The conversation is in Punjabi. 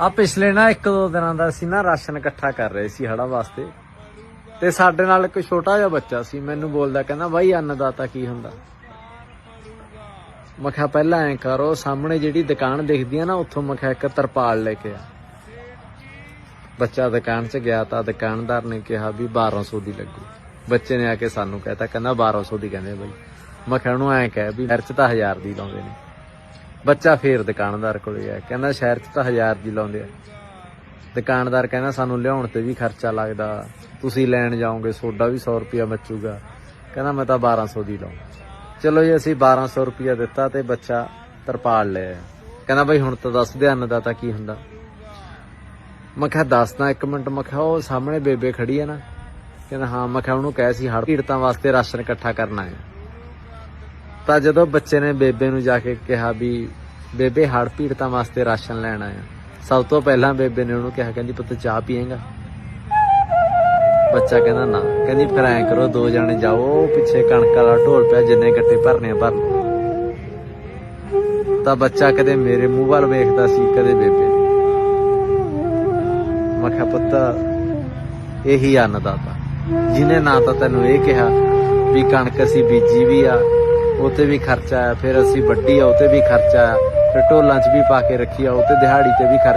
ਆ ਪਿਛਲੇ ਨਾ ਇੱਕ ਦੋ ਦਿਨਾਂ ਦਾ ਅਸੀਂ ਨਾ ਰਾਸ਼ਨ ਇਕੱਠਾ ਕਰ ਰਹੇ ਸੀ ਹੜਾ ਵਾਸਤੇ। ਤੇ ਸਾਡੇ ਨਾਲ ਇੱਕ ਛੋਟਾ ਜਿਹਾ ਬੱਚਾ ਸੀ, ਮੈਨੂੰ ਬੋਲਦਾ ਕਹਿੰਦਾ, ਬਾਈ, ਅੰਨਦਾਤਾ ਕੀ ਹੁੰਦਾ? ਮੈਂ ਕਿਹਾ, ਪਹਿਲਾਂ ਐ ਕਰੋ ਸਾਹਮਣੇ ਜਿਹੜੀ ਦੁਕਾਨ ਦਿਖਦੀ ਆ ਨਾ, ਉੱਥੋਂ ਮੈਂ ਕਿਹਾ ਇੱਕ ਤਰਪਾਲ ਲੈ ਕੇ ਆ। ਬੱਚਾ ਦੁਕਾਨ 'ਚ ਗਿਆ ਤਾਂ ਦੁਕਾਨਦਾਰ ਨੇ ਕਿਹਾ ਵੀ 1200 ਦੀ ਲੱਗੂ। ਬੱਚੇ ਨੇ ਆ ਕੇ ਸਾਨੂੰ ਕਹਿਤਾ, ਕਹਿੰਦਾ 1200 ਦੀ ਕਹਿੰਦੇ ਬਾਈ। ਮੈਂ ਕਿਹਾ, ਉਹਨੂੰ ਐ ਕਹਿ ਵੀ ਸ਼ਹਿਰ ਤਾਂ 1000 ਦੀ ਲਾਉਂਦੇ ਨੇ। ਬੱਚਾ ਫੇਰ ਦੁਕਾਨਦਾਰ ਕੋਲੇ ਗਿਆ ਕਹਿੰਦਾ ਸ਼ਹਿਰ 'ਚ ਤਾਂ ਹਜ਼ਾਰ ਦੀ ਲਾਉਂਦੇ ਆ। ਦੁਕਾਨਦਾਰ ਕਹਿੰਦਾ ਸਾਨੂੰ ਲਿਆਉਣ ਤੇ ਵੀ ਖਰਚਾ ਲੱਗਦਾ। ਤੁਸੀਂ ਲੈਣ ਜਾਓਗੇ, ਸੋਡਾ ਵੀ 100 ਰੁਪਿਆ ਮੱਚੂਗਾ ਕਹਿੰਦਾ ਮੈਂ ਤਾਂ 1200 ਦੀ ਲਾਉਂ। ਚਲੋ ਜੀ, ਅਸੀਂ 1200 ਰੁਪਿਆ ਦਿੱਤਾ ਤੇ ਬੱਚਾ ਤਰਪਾਲ ਲਿਆ ਕਹਿੰਦਾ ਬਈ ਹੁਣ ਤਾਂ ਦੱਸ ਦੇ ਅੰਨਦਾਤਾ ਕੀ ਹੁੰਦਾ। ਮੈਂ ਕਿਹਾ ਦੱਸਦਾ ਇੱਕ ਮਿੰਟ, ਮੈਂ ਕਿਹਾ, ਉਹ ਸਾਹਮਣੇ ਬੇਬੇ ਖੜੀ ਹੈ ਨਾ। ਕਹਿੰਦਾ, ਹਾਂ, ਮੈਂ ਕਿਹਾ, ਉਹਨੂੰ ਕਹਿ ਸੀ ਹੜ ਪੀੜਤਾਂ ਵਾਸਤੇ ਰਾਸ਼ਨ ਇਕੱਠਾ ਕਰਨਾ ਹੈ। ਤਾਂ ਜਦੋਂ ਬੱਚੇ ਨੇ ਬੇਬੇ ਨੂੰ ਜਾ ਕੇ ਕਿਹਾ ਵੀ, ਬੇਬੇ ਹੜ ਪੀੜਤਾਂ ਵਾਸਤੇ ਰਾਸ਼ਨ ਲੈਣਾ ਹੈ ਸਭ ਤੋਂ ਪਹਿਲਾਂ ਬੇਬੇ ਨੇ ਉਹਨੂੰ ਕਿਹਾ, ਕਹਿੰਦੀ, ਪੁੱਤ, ਚਾਹ ਪੀਏਗਾ? ਬੱਚਾ ਕਹਿੰਦਾ, ਨਾ। ਕਹਿੰਦੀ, ਫਿਰ ਐਂ ਕਰੋ, ਦੋ ਜਣੇ ਜਾਓ, ਉਹ ਪਿੱਛੇ ਕਣਕ ਵਾਲਾ ਢੋਲ ਪਿਆ, ਜਿੰਨੇ ਗੱਟੇ ਭਰਨੇ ਆ, ਭਰ ਤਾਂ ਬੱਚਾ ਕਦੇ ਮੇਰੇ ਮੂੰਹ ਵੱਲ ਵੇਖਦਾ ਸੀ, ਕਦੇ ਬੇਬੇ। ਦੇ। ਮੈਂ ਕਿਹਾ, ਪੁੱਤ, ਇਹੀ ਅੰਨਦਾਤਾ। ਜਿਹਨੇ ਨਾ ਤਾਂ ਤੈਨੂੰ ਇਹ ਕਿਹਾ ਵੀ ਕਣਕ ਅਸੀਂ ਬੀਜੀ ਵੀ ਆ ਉਤੇ ਵੀ ਖਰਚਾ ਫਿਰ ਅਸੀਂ ਵੱਡੀ ਆ ਉਤੇ ਵੀ ਖਰਚਾ ਫਿਰ ਢੋਲਾਂ 'ਚ ਵੀ ਪਾ ਕੇ ਰੱਖੀ ਆ ਉਤੇ ਦਿਹਾੜੀ ਤੇ ਵੀ ਖਰਚਾ